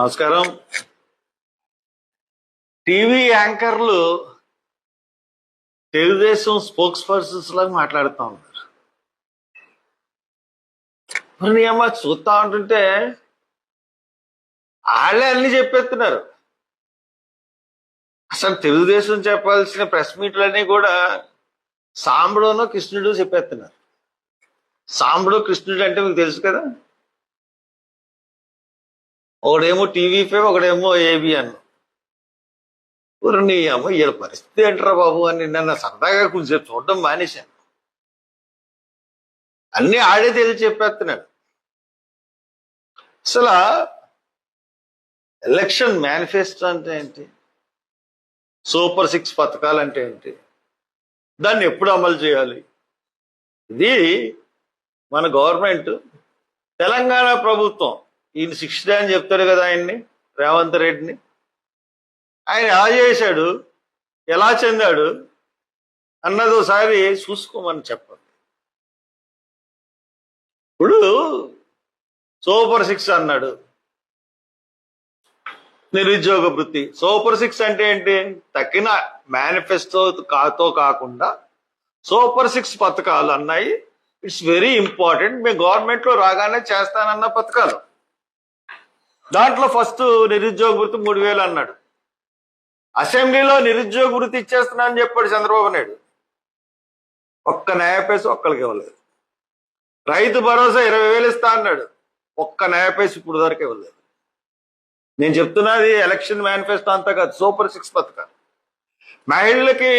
నమస్కారం. టీవీ యాంకర్లు Telugu Desam spokes persons లాగా మాట్లాడుతూ ఉన్నారు. మరి నీ అమ్మ చూస్తా ఉంటుంటే వాళ్ళే అన్ని చెప్పేస్తున్నారు. అసలు తెలుగుదేశం చెప్పాల్సిన ప్రెస్ మీట్లన్నీ కూడా సాంబడును కృష్ణుడు చెప్పేస్తున్నారు. సాంబడు కృష్ణుడు అంటే మీకు తెలుసు కదా? ఒకడేమో టీవీ ఫైవ్ ఒకడేమో ఏబిఎన్ ఊరు అమ్మ వీళ్ళ పరిస్థితి ఏంట్రా బాబు అని నిన్న సరదాగా కొంచెం చూడడం మానేశాను. అన్ని ఆడే తెలిసి చెప్పేస్తున్నాడు. అసలు ఎలక్షన్ మేనిఫెస్టో అంటే ఏంటి? సూపర్ సిక్స్ పథకాలు అంటే ఏంటి? దాన్ని ఎప్పుడు అమలు చేయాలి? ఇది మన గవర్నమెంట్ తెలంగాణ ప్రభుత్వం ఈయన శిక్ష అని చెప్తాడు కదా ఆయన్ని రేవంత్ రెడ్డిని. ఆయన ఎలా చేశాడు ఎలా చెందాడు అన్నది ఒకసారి చూసుకోమని చెప్పండి. ఇప్పుడు సూపర్ సిక్స్ అన్నాడు. నిరుద్యోగ వృత్తి. సూపర్ సిక్స్ అంటే ఏంటి? తక్కిన మేనిఫెస్టో కాతో కాకుండా సూపర్ సిక్స్ పథకాలు అన్నాయి. ఇట్స్ వెరీ ఇంపార్టెంట్ మీ గవర్నమెంట్లో రాగానే చేస్తానన్న పథకాలు. దాంట్లో ఫస్ట్ నిరుద్యోగ వృత్తి మూడు వేలు అన్నాడు. అసెంబ్లీలో నిరుద్యోగ వృత్తి ఇచ్చేస్తున్నా అని చెప్పాడు చంద్రబాబు నాయుడు. ఒక్క న్యాయ ఒక్కరికి ఇవ్వలేదు. రైతు భరోసా ఇరవై వేలు ఇస్తా అన్నాడు. ఒక్క న్యాయ ఇప్పుడు వరకు ఇవ్వలేదు. నేను చెప్తున్నది ఎలక్షన్ మేనిఫెస్టో అంతా కాదు సూపర్ సిక్స్ పథకాలు. మహిళలకి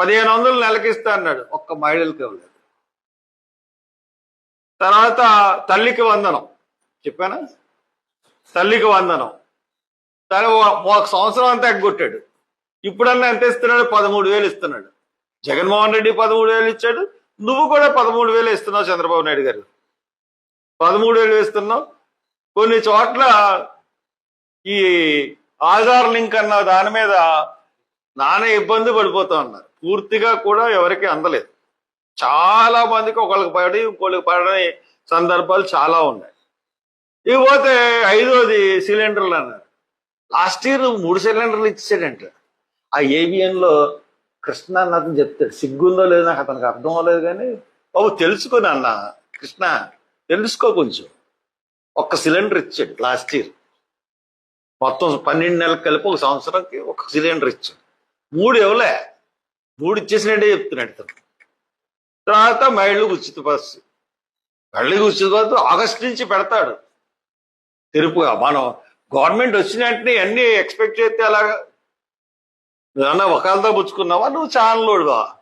పదిహేను వందలు నెలకిస్తా అన్నాడు. ఒక్క మహిళలకి ఇవ్వలేదు. తర్వాత తల్లికి వందనం. చెప్పానా? తల్లికి వందనం. తను ఒక సంవత్సరం అంతా ఎగ్గొట్టాడు. ఇప్పుడన్నా ఎంత ఇస్తున్నాడు? పదమూడు వేలు ఇస్తున్నాడు. జగన్మోహన్ రెడ్డి పదమూడు వేలు ఇచ్చాడు. నువ్వు కూడా పదమూడు వేలు ఇస్తున్నావు చంద్రబాబు నాయుడు గారు. పదమూడు వేలు ఇస్తున్నావు కొన్ని చోట్ల ఈ ఆధార్ లింక్ అన్న దాని మీద నానే ఇబ్బంది పడిపోతా ఉన్నారు. పూర్తిగా కూడా ఎవరికి అందలేదు. చాలా మందికి ఒకళ్ళకి పడి ఇంకోళ్ళకి పడని సందర్భాలు చాలా ఉన్నాయి. ఇకపోతే ఐదోది సిలిండర్లు అన్నారు. లాస్ట్ ఇయర్ మూడు సిలిండర్లు ఇచ్చాడంట ఆ ఏబిఎన్లో కృష్ణ అన్న అతను చెప్తాడు. సిగ్గుందో లేదో నాకు అతనికి అర్థం అవ్వలేదు కానీ బాబు తెలుసుకుని అన్న కృష్ణ తెలుసుకో కొంచెం. ఒక్క సిలిండర్ ఇచ్చాడు లాస్ట్ ఇయర్. మొత్తం పన్నెండు నెలలకు కలిపి ఒక సంవత్సరానికి ఒక సిలిండర్ ఇచ్చాడు. మూడు ఇవ్వలే. మూడు ఇచ్చేసినట్టే చెప్తున్నాడు తను తర్వాత మహిళలకు ఉచిత బస్సు. మళ్ళీ ఉచిత బస్సు ఆగస్ట్ నుంచి పెడతాడు. తెరుపు మనం గవర్నమెంట్ వచ్చిన వెంటనే అన్ని ఎక్స్పెక్ట్ చేస్తే అలాగా? నాన్న ఒకళ్ళతో పుచ్చుకున్నావా? నువ్వు ఛానల్లోడువా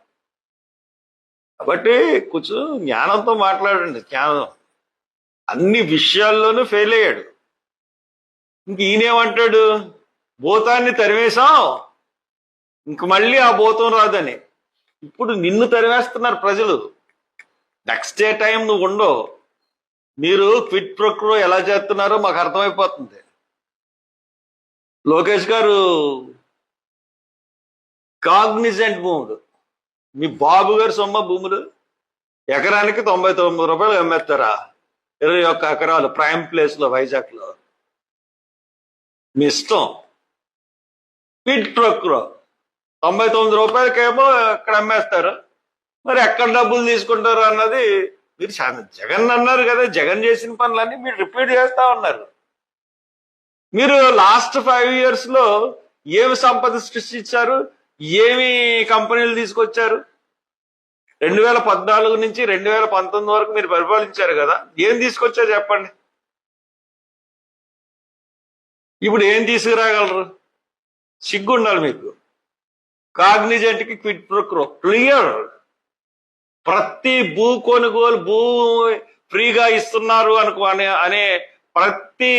కాబట్టి కొంచెం జ్ఞానంతో మాట్లాడండి. జ్ఞానం. అన్ని విషయాల్లోనూ ఫెయిల్ అయ్యాడు. ఇంక ఈయనేమంటాడు? భూతాన్ని తరివేశాం ఇంక మళ్ళీ ఆ భూతం రాదని. ఇప్పుడు నిన్ను తరివేస్తున్నారు ప్రజలు. నెక్స్ట్ డే టైం నువ్వు ఉండవు. మీరు క్విట్ ప్రక్రో ఎలా చేస్తున్నారో మాకు అర్థమైపోతుంది. లోకేష్ గారు కాగ్నిజెంట్ భూములు మీ బాబు గారు సొమ్మ భూములు. ఎకరానికి తొంభై తొమ్మిది రూపాయలు అమ్మేస్తారా? ఇరవై ఒక్క ఎకరాలు ప్రైమ్ ప్లేస్లో వైజాగ్లో. మీ ఇష్టం. క్విట్ ప్రక్రో. తొంభై తొమ్మిది రూపాయలకేమో ఇక్కడ అమ్మేస్తారు. మరి ఎక్కడ డబ్బులు తీసుకుంటారు అన్నది మీరు చాలా- జగన్ అన్నారు కదా జగన్ చేసిన పనులన్నీ మీరు రిపీట్ చేస్తా ఉన్నారు. మీరు లాస్ట్ ఫైవ్ ఇయర్స్లో ఏమి సంపద సృష్టించారు ఏమి కంపెనీలు తీసుకొచ్చారు? రెండు వేల పద్నాలుగు నుంచి రెండు వేల పంతొమ్మిది వరకు మీరు పరిపాలించారు కదా ఏం తీసుకొచ్చారు చెప్పండి? ఇప్పుడు ఏం తీసుకురాగలరు? సిగ్గు ఉండాలి మీకు. కాగ్నిజెంట్కి క్విట్ ప్రొక్రో. క్లియర్. ప్రతి భూ కొనుగోలు భూ ఫ్రీగా ఇస్తున్నారు అనుకో అనే అనే ప్రతి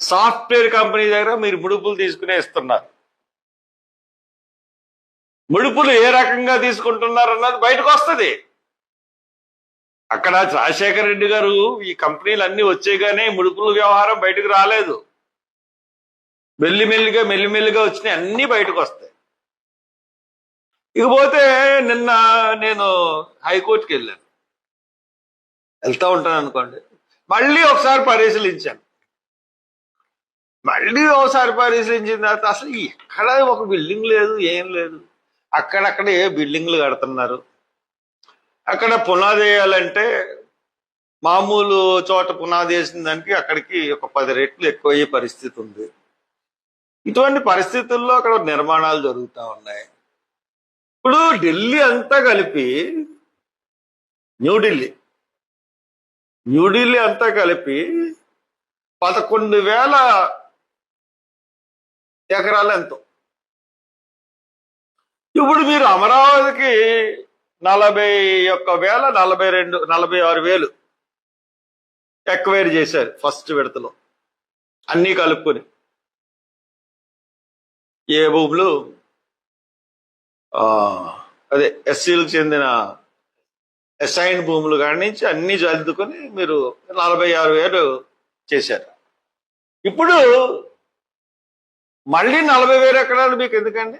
సాఫ్ట్వేర్ కంపెనీ దగ్గర మీరు ముడుపులు తీసుకునే ఇస్తున్నారు. ముడుపులు ఏ రకంగా తీసుకుంటున్నారు అన్నది బయటకు వస్తుంది. అక్కడ రాజశేఖర రెడ్డి గారు ఈ కంపెనీలు అన్ని వచ్చేగానే ముడుపుల వ్యవహారం బయటకు రాలేదు. మెల్లిమెల్లిగా మెల్లిమెల్లిగా వచ్చినాయి అన్ని బయటకు వస్తాయి. ఇకపోతే నిన్న నేను హైకోర్టుకి వెళ్ళాను. వెళ్తూ ఉంటాను అనుకోండి. మళ్ళీ ఒకసారి పరిశీలించాను. మళ్ళీ ఒకసారి పరిశీలించిన తర్వాత అసలు ఎక్కడ ఒక బిల్డింగ్ లేదు ఏం లేదు. అక్కడక్కడ ఏ బిల్డింగ్లు కడుతున్నారు. అక్కడ పునాది వేయాలంటే మామూలు చోట పునాది వేసిన దానికి అక్కడికి ఒక పది రెట్లు ఎక్కువ అయ్యే పరిస్థితి ఉంది. ఇటువంటి పరిస్థితుల్లో అక్కడ నిర్మాణాలు జరుగుతూ ఉన్నాయి. ఇప్పుడు ఢిల్లీ అంతా కలిపి న్యూఢిల్లీ న్యూఢిల్లీ అంతా కలిపి పదకొండు వేల ఎకరాలు ఎంతో. ఇప్పుడు మీరు అమరావతికి నలభై ఒక్క వేల నలభై రెండు నలభై ఆరు వేలు ఎక్వైర్ చేశారు ఫస్ట్ విడతలో. అన్నీ కలుపుకొని. ఏ భూములు? అదే ఎస్సీలకు చెందిన అసైన్ భూములు కాడి నుంచి అన్ని జల్దుకొని మీరు నలభై ఆరు వేలు చేశారు. ఇప్పుడు మళ్ళీ నలభై వేల ఎకరాలు మీకు ఎందుకండి?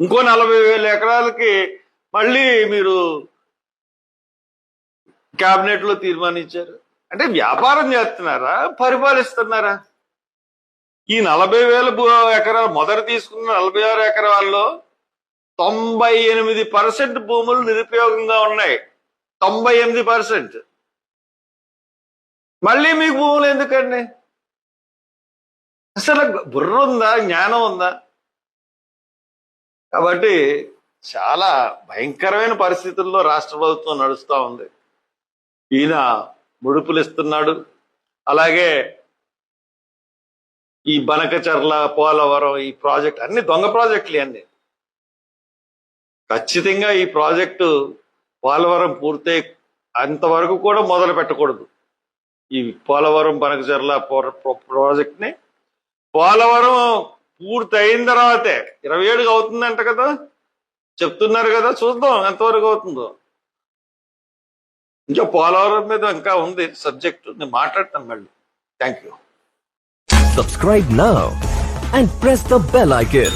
ఇంకో నలభై వేల ఎకరాలకి మళ్ళీ మీరు కేబినెట్లో తీర్మానించారు. అంటే వ్యాపారం చేస్తున్నారా? పరిపాలిస్తున్నారా? ఈ నలభై వేల ఎకరాలు మొదట తీసుకున్న నలభై ఆరు ఎకరాల్లో తొంభై ఎనిమిది పర్సెంట్ భూములు నిరుపయోగంగా ఉన్నాయి. తొంభై ఎనిమిది పర్సెంట్. మళ్ళీ మీకు భూములు ఎందుకండి? అసలు బుర్ర ఉందా? జ్ఞానం ఉందా? కాబట్టి చాలా భయంకరమైన పరిస్థితుల్లో రాష్ట్ర ప్రభుత్వం నడుస్తూ ఉంది. ఈయన ముడుపులు ఇస్తున్నాడు అలాగే ఈ బనకచర్ల పోలవరం ఈ ప్రాజెక్ట్ అన్ని దొంగ ప్రాజెక్టులు అన్నీ. ఖచ్చితంగా ఈ ప్రాజెక్టు పోలవరం పూర్తయి అంతవరకు కూడా మొదలు పెట్టకూడదు. ఈ పోలవరం బనకచర్ల ప్రాజెక్ట్ని పోలవరం పూర్తి అయిన తర్వాతే ఇరవై ఏడుగా అవుతుందంట కదా? చెప్తున్నారు కదా చూద్దాం ఎంతవరకు అవుతుందో. ఇంకా పోలవరం మీద ఇంకా ఉంది సబ్జెక్ట్ నేను మాట్లాడతాను మళ్ళీ. Thank you. Subscribe now and press the bell icon.